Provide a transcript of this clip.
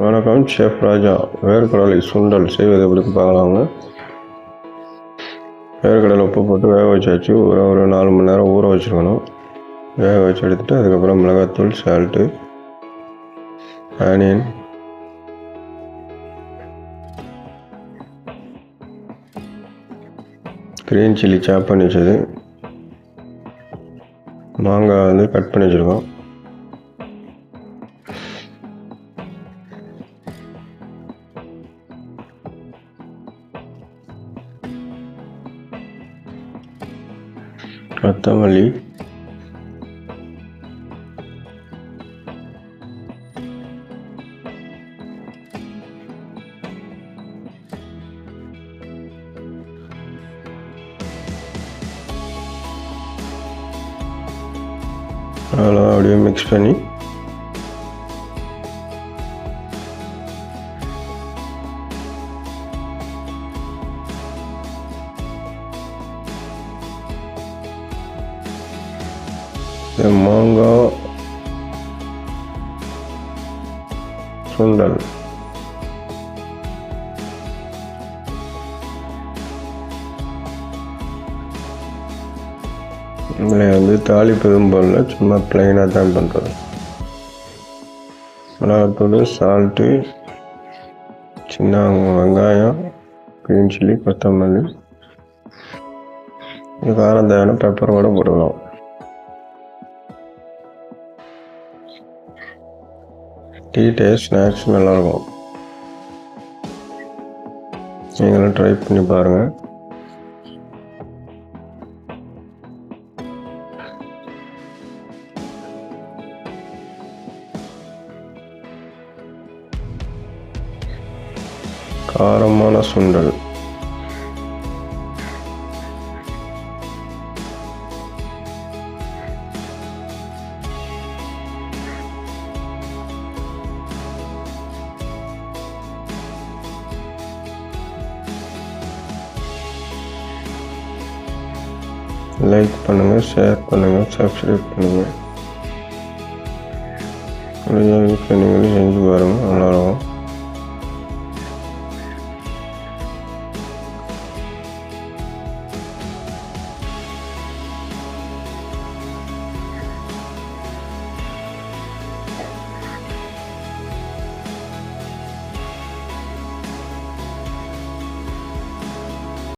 வணக்கம் ஷெஃப் ராஜா. வேர்க்கடலை சுண்டல் செய்வது எப்படின்னு பார்க்கலாங்க. வேர்க்கடலை உப்பு போட்டு வேக வச்சாச்சு. ஒரு ஒரு நாலு மணி நேரம் ஊற வச்சுருக்கணும். வேக வச்சு எடுத்துகிட்டு அதுக்கப்புறம் மிளகாத்தூள் சால்ட்டு ஆனியன் க்ரீன் சில்லி சாப் பண்ணி வச்சது. மாங்காய் வந்து கட் பண்ணி வச்சுருக்கோம். கொத்தமல்லி அதெல்லாம் அப்படியே மிக்ஸ் பண்ணி மாங்காய் சுண்டல். இதில் வந்து தாளிப்பு எதுவும் போடல சும்மா ப்ளைனாக தான் பண்ணுறது மிளகாத்தூள் சால்ட்டு சின்ன வெங்காயம் க்ரீன் சில்லி கொத்தமல்லி. இது காரம் தேவையான பெப்பர் கூட போட்டுக்கலாம் டீ டேஸ்ட் ஸ்நாக்ஸ் நல்லாயிருக்கும் நீங்களும் ட்ரை பண்ணி பாருங்கள் காரமான சுண்டல். லைக் பண்ணுங்கள் ஷேர் பண்ணுங்கள் சப்ஸ்கிரைப் பண்ணுங்கள் நிறையா வீட்டில் நீங்களும் செஞ்சு பாருங்கள் நல்லாயிருக்கும்